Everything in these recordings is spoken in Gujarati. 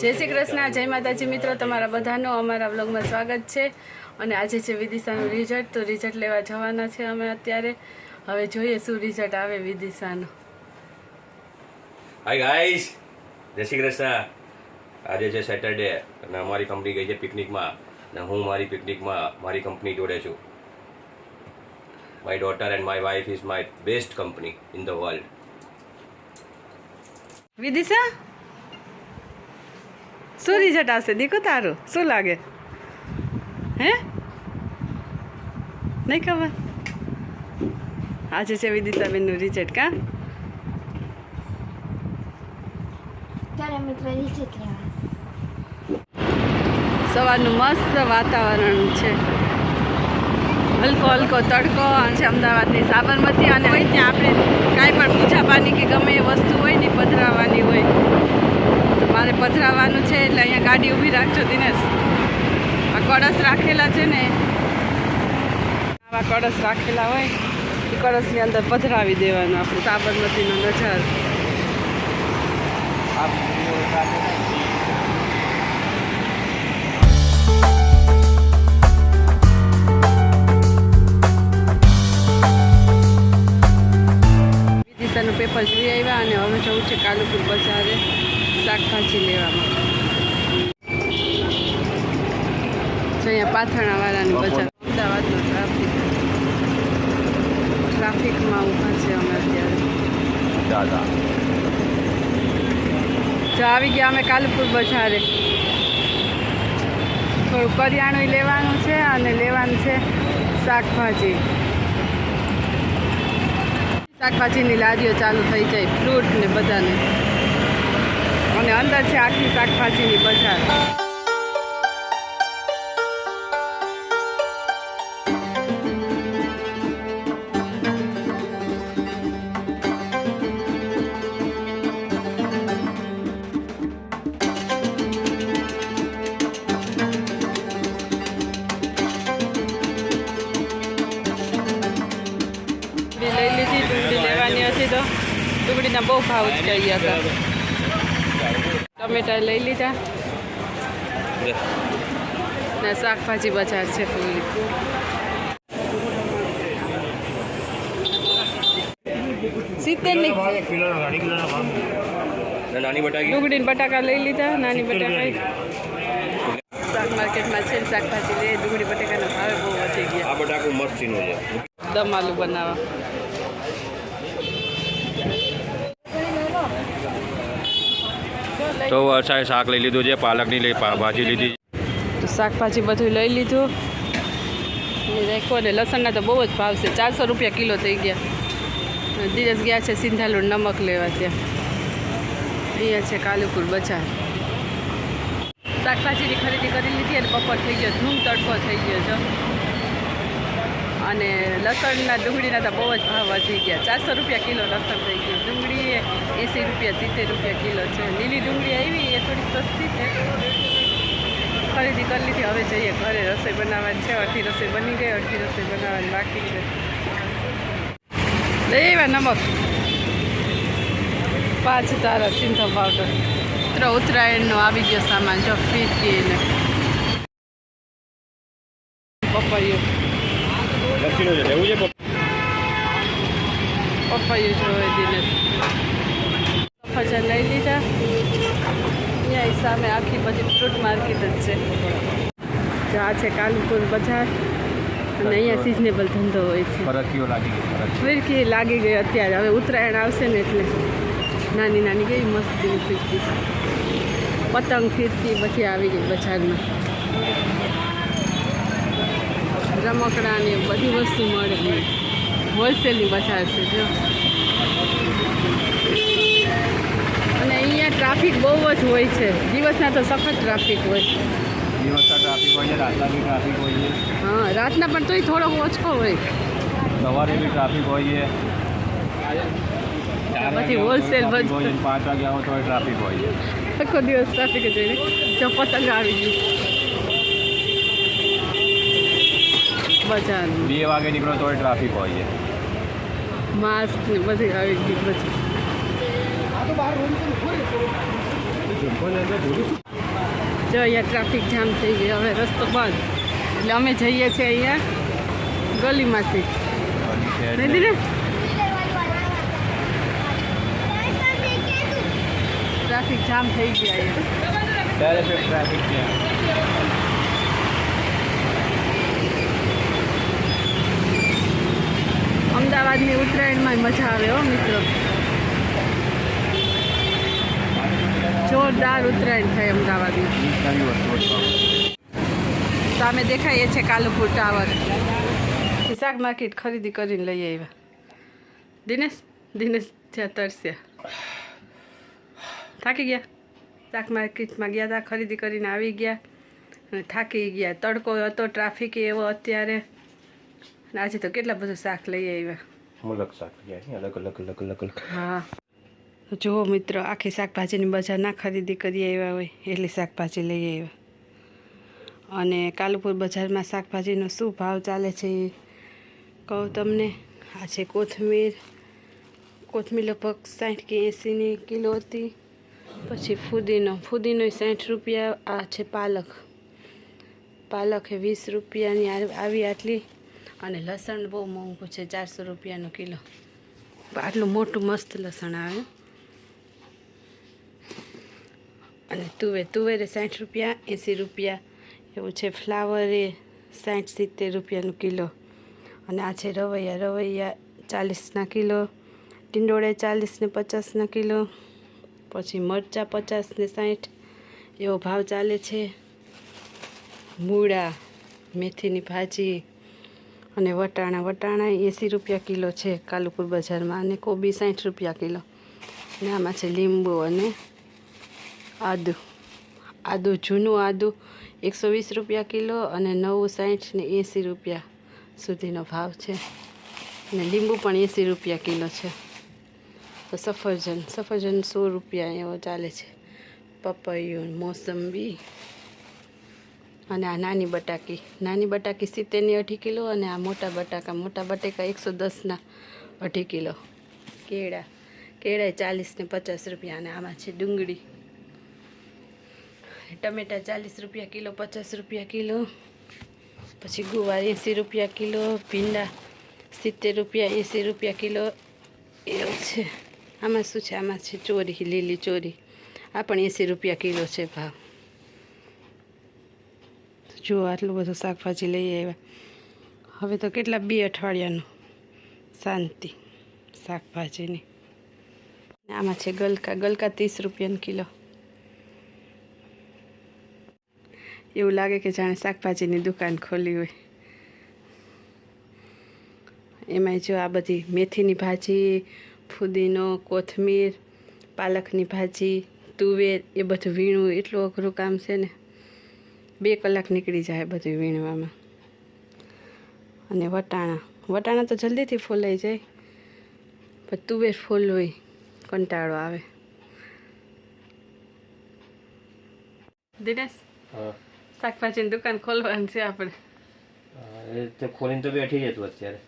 જય શ્રી કૃષ્ણ જય માતાજી મિત્રો તમારા બધાનું અમારા બ્લોગમાં સ્વાગત છે. અને આજે છે વિદિશાનું રિઝલ્ટ તો રિઝલ્ટ લેવા જવાના છે અમે અત્યારે. હવે જોઈએ શું રિઝલ્ટ આવે વિદિશાનું. હાય ગાઈસ જય શ્રી કૃષ્ણ. આજે છે સેટરડે અને અમારી કંપની ગઈ છે પિકનિકમાં. અને હું મારી પિકનિકમાં મારી કંપની જોડે છું. My daughter and my wife is my best company in the world Vidisha? શું રિઝલ્ટ આવશે દીકો તારું શું લાગે? હે? નહીં ખબર? આજે છે વિદિશાબેનનું રિઝલ્ટ કા? સવારનું મસ્ત વાતાવરણ છે. હલકો હલકો તડકો છે અમદાવાદની સાબરમતી અને ત્યાં આપણે કાંઈ પણ પૂજા પાની કે ગમે એ વસ્તુ હોય ને પધરાવવાની હોય. મારે પધરાવવાનું છે એટલે અહીંયા ગાડી ઊભી રાખજો દિનેશ. આ કળશ રાખેલા છે ને. આવા કળશ રાખેલા હોય, એ કળશની અંદર પધરાવી દેવાનું આપણું સાબરમતીનો નજર. પેપર જોઈ આવ્યા અને હવે જવું છે કાલુપુર બજારે. શાકભાજી લેવામાં. અહીંયા પાથરણાવાળાની બજાર. અમદાવાદનો ટ્રાફિક. ટ્રાફિકમાં ઊભા છે અમે અત્યારે. જો આવી ગયા અમે કાલુપુર બજારે. થોડું કરિયાણું લેવાનું છે અને લેવાનું છે શાકભાજી. શાકભાજીની લારીઓ ચાલુ થઈ જાય ફ્રૂટ ને બધાને. અને અંદર છે આખી શાકભાજીની બજાર. લઈ લીધી ડુંગળી લેવાની હતી તો. ડુંગળીના બહુ ભાવ જ કહી હતા. ટમેટા લઈ લીધા. ને શાકભાજી બજાર છે સિત્તેર નાની બટાકી. ડુંગળી બટાકા લઈ લીધા નાની બટાકા. શાક માર્કેટમાં છે ને શાકભાજી લે ડુંગળી બટાકાના ભાવે બહુ વધી ગયા. આ બટાકું મસ્ત છે. દમ આલુ બનાવવા. તો વરસાદ શાક લઈ લીધું છે, પાલકની લઈ ભાજી લીધી. તો શાકભાજી બધું લઈ લીધું. દેખો ને લસણના તો બહુ જ ભાવ છે, ચારસો રૂપિયા કિલો થઈ ગયા. દિવસ ગયા છે સિંધાલુણ નમક લેવા ત્યાં. અહીંયા છે કાલુપુર બજાર. શાકભાજીની ખરીદી કરી લીધી અને બપોર થઈ ગયો, ધૂમ તડકો થઈ ગયો છે અને લસણના ડુંગળીના તો બહુ જ ભાવ વધી ગયા. ચારસો રૂપિયા કિલો લસણ થઈ ગયું. ડુંગળી એંસી રૂપિયા, સિત્તેર રૂપિયા કિલો છે. લીલી ડુંગળી આવી, એ થોડી સસ્તી છે. ખરીદી કરી લીધી. હવે જઈએ ઘરે. રસોઈ બનાવવાની છે. અડધી રસોઈ બની ગઈ, અડધી રસોઈ બનાવવાની બાકી છે. લઈ આવ્યા નમક. પાંચ તારા સિંધો પાવડર મિત્રો ઉત્તરાયણનો આવી ગયો સામાન. જો ફીરકી ને પપૈયું લક્ષીનું છે લેવું છે પપૈયું જોઈએ દિનેશ સફરજન લઈ લીધા અહીંયા સામે આખી બધી ફ્રૂટ માર્કેટ જ છે જો આ છે કાલુપુર બજાર અને અહીંયા સિઝનેબલ ધંધો હોય છે ફરકીઓ લાગી ગઈ ફિરકી લાગી ગઈ અત્યારે હવે ઉત્તરાયણ આવશે ને એટલે નાની નાની કેવી મસ્તી ફિરકી પતંગ ફીરકી બધી આવી ગઈ બજારમાં રમકડા ને બધી વસ્તુ મળે હોલસેલની બજાર છે જો. અને અહીંયા ટ્રાફિક બહુ જ હોય છે. દિવસના તો સખત ટ્રાફિક હોય. દિવસના ટ્રાફિક હોય છે રાતના બી ટ્રાફિક હોય છે. હા રાતના પણ તોય થોડોક ઓછો હોય. સવારે બી ટ્રાફિક હોય છે. પછી હોલસેલ પાંચ વાગ્યા હોય તો ટ્રાફિક હોય છે. આખો દિવસ ટ્રાફિક જ હોય ને જો પતંગ આવી ગઈ. બજારમાં બે વાગે નીકળો તો ટ્રાફિક હોય છે. માસ્ક ને બધી આવી ગઈ પછી જો અહીંયા ટ્રાફિક જામ થઈ ગયો હવે રસ્તો બંધ. એટલે અમે જઈએ છીએ અહીંયા ગલીમાંથી. દીદી ને? ટ્રાફિક જામ થઈ ગયા અહીંયા. ટ્રાફિક અમદાવાદની ઉત્તરાયણમાં મજા આવે હો, મિત્રો. જોરદાર ઉત્તરાયણ થાય અમદાવાદમાં. સામે દેખાય છે કાલુપુર ટાવર. શાક માર્કેટ ખરીદી કરીને લઈ આવ્યા. દિનેશ દિનેશ ત્યાં તરસ્યા. થાકી ગયા? શાક માર્કેટમાં ગયા હતા ખરીદી કરીને આવી ગયા. અને થાકી ગયા. તડકો હતો ટ્રાફિક એવો અત્યારે. અને આજે તો કેટલા બધું શાક લઈ આવ્યા? અલગ શાક અલગ અલગ અલગ અલગ અલગ. હા. જુઓ મિત્રો આખી શાકભાજીની બજાર ના ખરીદી કરી આવ્યા હોય એટલી શાકભાજી લઈ આવ્યા. અને કાલુપુર બજારમાં શાકભાજીનો શું ભાવ ચાલે છે એ કહું તમને? આ છે કોથમીર. કોથમીર લગભગ સાઠ કે એંસીની કિલો હતી. પછી ફુદીનો ફુદીનો સાઠ રૂપિયા આ છે પાલક. પાલક એ વીસ રૂપિયાની આવી આટલી અને લસણ બહુ મોંઘું છે, ચારસો રૂપિયાનો કિલો. આટલું મોટું મસ્ત લસણ આવે. અને તુવેર, તુવેરે સાઠ રૂપિયા, એંસી રૂપિયા, એવું છે, ફ્લાવરે સાઠ સિત્તેર રૂપિયાનું કિલો. અને આ છે રવૈયા રવૈયા ચાલીસના કિલો, ટીંડોળે ચાલીસ ને પચાસના કિલો, પછી મરચાં પચાસ ને સાઠ, એવો ભાવ ચાલે છે. મૂળા, મેથીની ભાજી અને વટાણા. વટાણા એંસી રૂપિયા કિલો છે કાલુપુર બજારમાં અને કોબી સાઠ રૂપિયા કિલો. અને આમાં છે લીંબુ અને આદુ. આદુ, જૂનું આદુ એકસો વીસ રૂપિયા કિલો અને નવું સાઠ ને એંસી રૂપિયા સુધીનો ભાવ છે. અને લીંબુ પણ એંસી રૂપિયા કિલો છે. તો સફરજન સફરજન સો રૂપિયા એવો ચાલે છે. પપૈયું, મોસંબી અને આ નાની બટાકી. નાની બટાકી સિત્તેરની અઢી કિલો અને આ મોટા બટાકા મોટા બટાકા એકસો દસના અઢી કિલો. કેળા કેળા ચાલીસ ને પચાસ રૂપિયા અને આમાં છે ડુંગળી. ટમેટા ચાલીસ રૂપિયા કિલો, પચાસ રૂપિયા કિલો. પછી ગુવાર એંસી રૂપિયા કિલો, ભીંડા સિત્તેર રૂપિયા, એંસી રૂપિયા કિલો. એવું છે. આમાં શું છે? આમાં છે ચોરી, લીલી ચોરી. આ પણ એંસી રૂપિયા કિલો છે ભાવ. જુઓ આટલું બધું શાકભાજી લઈ આવ્યા. હવે તો કેટલા બે અઠવાડિયાનું શાંતિ શાકભાજીની. આમાં છે ગલકા ગલકા ત્રીસ રૂપિયાનું કિલો. એવું લાગે કે જાણે શાકભાજીની દુકાન ખોલી હોય. એમાંય જો આ બધી મેથીની ભાજી, ફુદીનો, કોથમીર, પાલકની ભાજી, તુવેર, એ બધું વીણવું એટલું અઘરું કામ છે ને. બે કલાક નીકળી જાય બધું વીણવામાં. અને વટાણા. વટાણા તો જલ્દીથી ફૂલાઈ જાય. પણ તુવેર ફૂલ હોય કંટાળો આવે. દિનેશ શાકભાજીની દુકાન ખોલવાની છે આપણે. તે ખોલીને તો બેઠી જતું અત્યારે.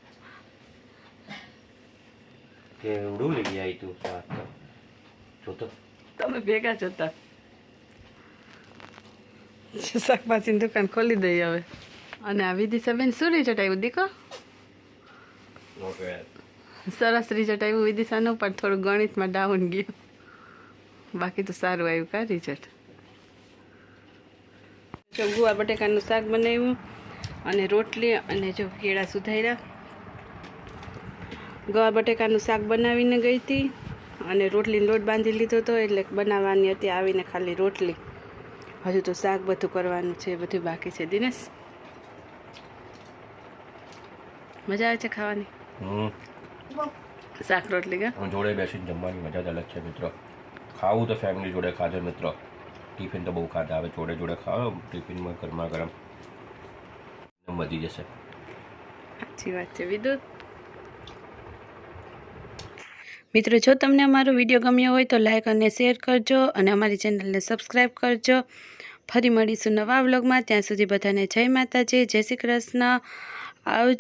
કે ઉડું લઈ ગયા તું તો તમે ભેગા જ હતા શાકભાજીની દુકાન ખોલી દઈએ હવે. અને આ વિદિશાબેન શું આવ્યું દીકો? સરસ રિઝલ્ટ આવ્યું વિદિશાનું પણ થોડું ગણિતમાં ડાઉન ગયું. બાકી તો સારું આવ્યું કા રિઝલ્ટ? જો ગુવા બટેકાનું શાક બનાવ્યું, અને રોટલી, અને જો કેળા સુધાર્યા. ગવા બટેકાનું શાક બનાવીને ગઈ હતી, અને રોટલીનો લોટ બાંધી લીધો હતો, એટલે બનાવવાની હતી, આવીને ખાલી રોટલી. હજુ તો શાક બધું કરવાનું છે બધું બાકી છે. દિનેશ? મજા આવે છે ખાવાની? હમ. શાક રોટલી કે? જોડે બેસીને જમવાની મજા જ અલગ છે મિત્રો. ખાવું તો ફેમિલી જોડે ખાજો મિત્રો. ટિફિન તો બહુ ખાતા આવે જોડે જોડે ખાઓ ટિફિનમાં ગરમા. ગરમ વધી જશે. સાચી વાત છે. વિદ્યુત મિત્રો, જો તમને અમારો વીડિયો ગમ્યો હોય તો લાઇક અને શેર કરજો અને અમારી ચેનલને સબસ્ક્રાઈબ કરજો. ફરી મળીશું નવા વ્લોગમાં ત્યાં સુધી બધાને જય માતાજી. જય શ્રી કૃષ્ણ. આવજો